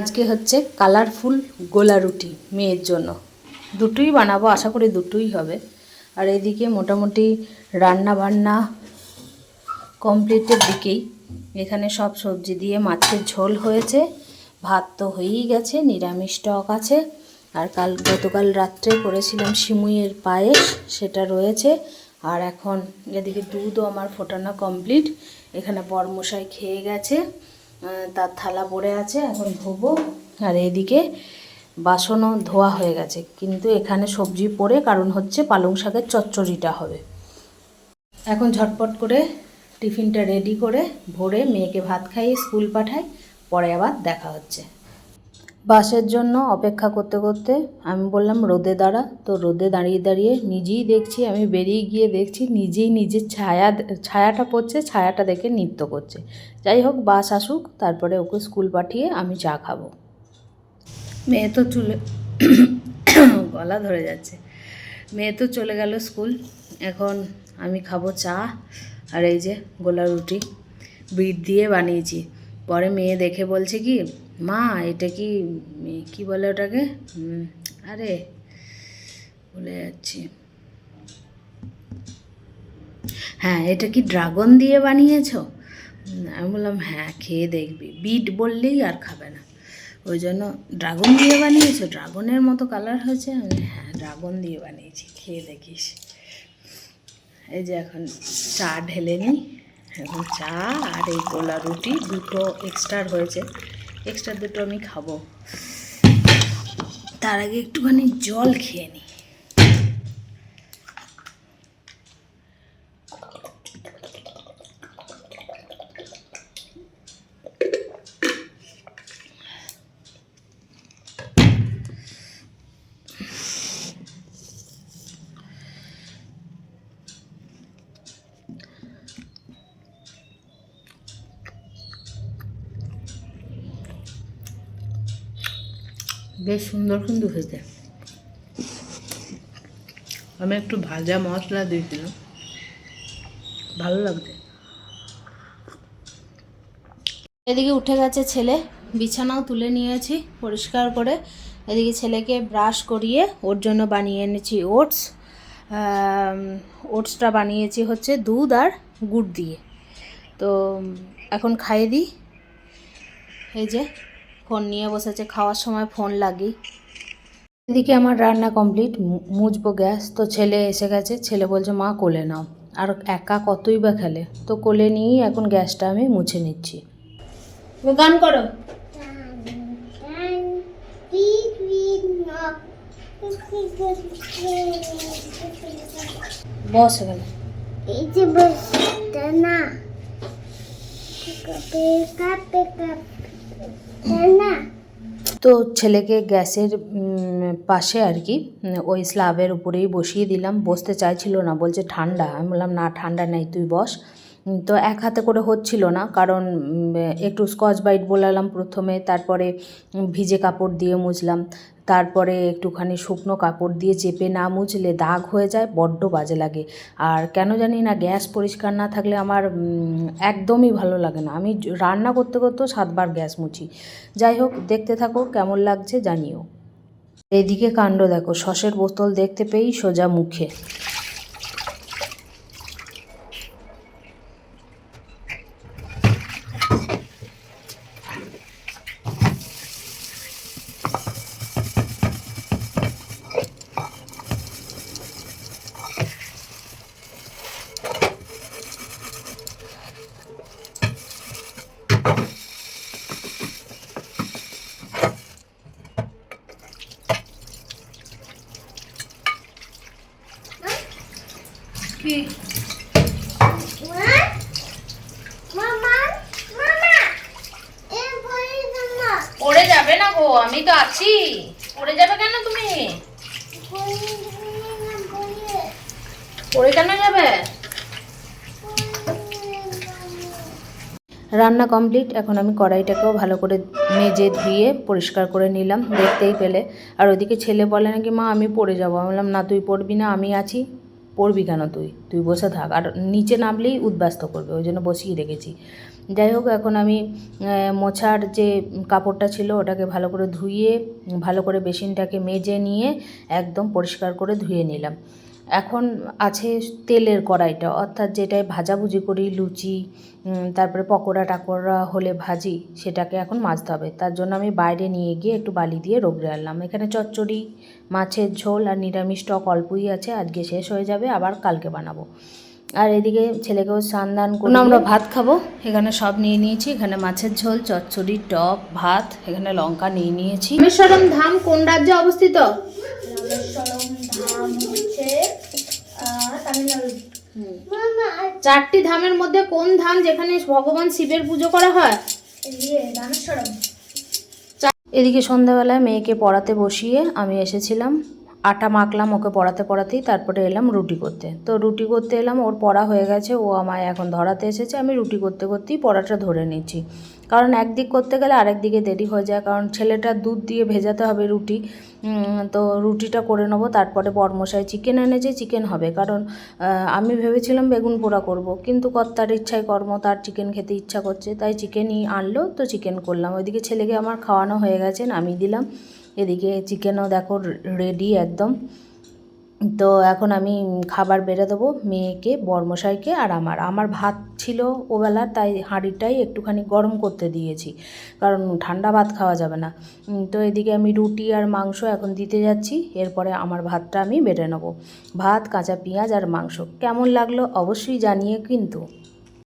আজকে হচ্ছে কালারফুল গোলা রুটি মেয়ের জন্য। দুটোই বানাবো, আশা করি দুটোই হবে। আর এদিকে মোটামুটি রান্না বান্না কমপ্লিটের দিকেই। এখানে সব সবজি দিয়ে মাছের ঝোল হয়েছে। ভাত তো হয়েই গেছে, নিরামিষ টক আছে। আর কাল, গতকাল রাত্রে করেছিলাম সিমুইয়ের পায়েস, সেটা রয়েছে। আর এখন এদিকে দুধও আমার ফোটানো কমপ্লিট। এখানে বরমশাই খেয়ে গেছে। তার থালা পড়ে আছে, এখন ধোবো। আর এদিকে বাসনও ধোয়া হয়ে গেছে। কিন্তু এখানে সবজি পড়ে, কারণ হচ্ছে পালং শাকের চচ্চড়িটা হবে। এখন ঝটপট করে টিফিনটা রেডি করে ভোরে মেয়েকে ভাত খাইয়ে স্কুল পাঠাই, পরে আবার দেখা হচ্ছে। বাসের জন্য অপেক্ষা করতে করতে আমি বললাম, রোদে দাঁড়া। তো রোদে দাঁড়িয়ে দাঁড়িয়ে নিজেই দেখছি, আমি বেরিয়ে গিয়ে দেখছি নিজেই নিজের ছায়া ছায়াটা পড়ছে, ছায়াটা দেখে নৃত্য করছে। যাই হোক, বাস আসুক, তারপরে ওকে স্কুল পাঠিয়ে আমি চা খাব। মেয়ে তো চলে গলা ধরে যাচ্ছে। মেয়ে তো চলে গেল স্কুল। এখন আমি খাব চা আর এই যে গোলা রুটি। বিট দিয়ে বানিয়েছি। পরে মেয়ে দেখে বলছে কি মা, এটা কি কি বলে ওটাকে? আরে বলে যাচ্ছি। হ্যাঁ এটা কি ড্রাগন দিয়ে বানিয়েছো? আমি বললাম হ্যাঁ খেয়ে দেখবি। বিট বললেই আর খাবে না। ওই জন্য ড্রাগন দিয়ে বানিয়েছো? ড্রাগনের মতো কালার হয়েছে? হ্যাঁ ড্রাগন দিয়ে বানিয়েছি, খেয়ে দেখিস। এই যে এখন চা ঢেলে নিই। এখন চা আর এই গোলা রুটি দুটো এক্সট্রা হয়েছে। এক্সট্রা দুটো আমি খাব। তার আগে একটুখানি জল খেয়ে নিই বেশ সুন্দর কিন্তু হয়েছে। আমি একটু ভাজা মশলা দিয়েছিলাম। ভালো লাগছে। এদিকে উঠে গেছে ছেলে বিছানাও তুলে নিয়েছি পরিষ্কার করে। এদিকে ছেলেকে ব্রাশ করিয়ে ওর জন্য বানিয়ে এনেছি ওটস। ওটসটা বানিয়েছি হচ্ছে দুধ আর গুড় দিয়ে। তো এখন খাইয়ে দিই। এই যে ফোন নিয়ে বসেছে, খাওয়ার সময় ফোন লাগি। এদিকে আমার রান্না কমপ্লিট মুছবো গ্যাস। তো ছেলে এসে গেছে, ছেলে বলছে, মা, কোলে নাও। আর একা কতই বা খেলে। তো কোলে নিয়েই এখন গ্যাসটা আমি মুছে নিচ্ছি। গান করো। বস না। তো ছেলেকে গ্যাসের পাশে আর কি, ওই স্ল্যাবের উপরেই বসিয়ে দিলাম। বসতে চাইছিল না, বলছে ঠান্ডা। আমি বললাম, না, ঠান্ডা নেই, তুই বস। তো এক হাতে করে হচ্ছিল না, কারণ একটু স্কচ বাইট বোলালাম প্রথমে, তারপরে ভিজে কাপড় দিয়ে মুছলাম। তারপরে একটুখানি শুকনো কাপড় দিয়ে চেপে না মুছলে দাগ হয়ে যায়, বড্ড বাজে লাগে। আর কেন জানি না, গ্যাস পরিষ্কার না থাকলে আমার একদমই ভালো লাগে না। আমি রান্না করতে করতেও সাতবার গ্যাস মুছি। যাই হোক, দেখতে থাকো, কেমন লাগছে জানিও। এদিকে কাণ্ড দেখো সসের বোতল দেখতে পেয়েই সোজা মুখে। কি? পড়ে যাবে না গো আমি তো আছি। পড়ে যাবে কেন তুমি? পড়ে কেন যাবে? রান্না কমপ্লিট এখন আমি কড়াইটাকেও ভালো করে মেজে ধুয়ে পরিষ্কার করে নিলাম দেখতেই পেলে। আর ওদিকে ছেলে বলে নাকি মা আমি পড়ে যাব। আমি বললাম না তুই পড়বি না আমি আছি। পড়বি কেন তুই? তুই বসে থাক। আর নিচে নামলেই উদ্বাস্ত করবে, ওই জন্য বসিয়ে রেখেছি। যাই হোক, এখন আমি মোছার যে কাপড়টা ছিল ওটাকে ভালো করে ধুয়ে, ভালো করে বেসিনটাকে মেজে নিয়ে একদম পরিষ্কার করে ধুয়ে নিলাম। এখন আছে তেলের কড়াইটা, অর্থাৎ যেটায় ভাজাভুজি করি, লুচি তারপরে পকোড়া টাকোড়া হলে ভাজি, সেটাকে এখন মাজতে হবে। তার জন্য আমি বাইরে নিয়ে গিয়ে একটু বালি দিয়ে রোগড়ে আনলাম। এখানে চচ্চড়ি, মাছের ঝোল আর নিরামিষ টক অল্পই আছে, আজকে শেষ হয়ে যাবে, আবার কালকে বানাবো। আর এদিকে ছেলেকেও স্নান দান করে আমরা ভাত খাব। এখানে সব নিয়ে নিয়েছি। এখানে মাছের ঝোল চচ্চড়ি টক ভাত এখানে লঙ্কা নিয়ে নিয়েছি। রামেশ্বরম ধাম কোন রাজ্যে অবস্থিত? রামেশ্বরম ধাম হচ্ছে তামিলনাড়ু। মামা চারটি ধামের মধ্যে কোন ধাম যেখানে ভগবান শিবের পুজো করা হয়? এদিকে সন্ধ্যাবেলায় মেয়েকে পড়াতে বসিয়ে আমি এসেছিলাম। আটা মাখলাম, ওকে পড়াতে পড়াতেই তারপরে এলাম রুটি করতে। তো রুটি করতে এলাম, ওর পড়া হয়ে গেছে, ও আমায় এখন ধরাতে এসেছে, আমি রুটি করতে করতেই পড়াটা ধরে নিচ্ছি। কারণ একদিক করতে গেলে আরেক দিকে দেরি হয়ে যায়, কারণ ছেলেটা দুধ দিয়ে ভেজাতে হবে রুটি তো রুটিটা করে নেব, তারপরে বরমশাই চিকেন এনেছে, চিকেন হবে। কারণ আমি ভেবেছিলাম বেগুন পোড়া করব, কিন্তু কর্তার ইচ্ছায় কর্ম, তার চিকেন খেতে ইচ্ছা করছে, তাই চিকেনই আনলো, তো চিকেন করলাম। ওইদিকে ছেলেকে আমার খাওয়ানো হয়ে গেছে, নামিয়ে দিলাম। এদিকে চিকেনও দেখো রেডি একদম। তো এখন আমি খাবার বেড়ে দেবো মেয়েকে, বর্মশাইকে আর আমার। আমার ভাত ছিল ওবেলা, তাই হাঁড়িটাই একটুখানি গরম করতে দিয়েছি। কারণ ঠান্ডা ভাত খাওয়া যাবে না। তো এদিকে আমি রুটি আর মাংস এখন দিতে যাচ্ছি। এরপরে আমার ভাতটা আমি বেড়ে নেব। ভাত, কাঁচা পেঁয়াজ আর মাংস। কেমন লাগল অবশ্যই জানিয়ে কিন্তু।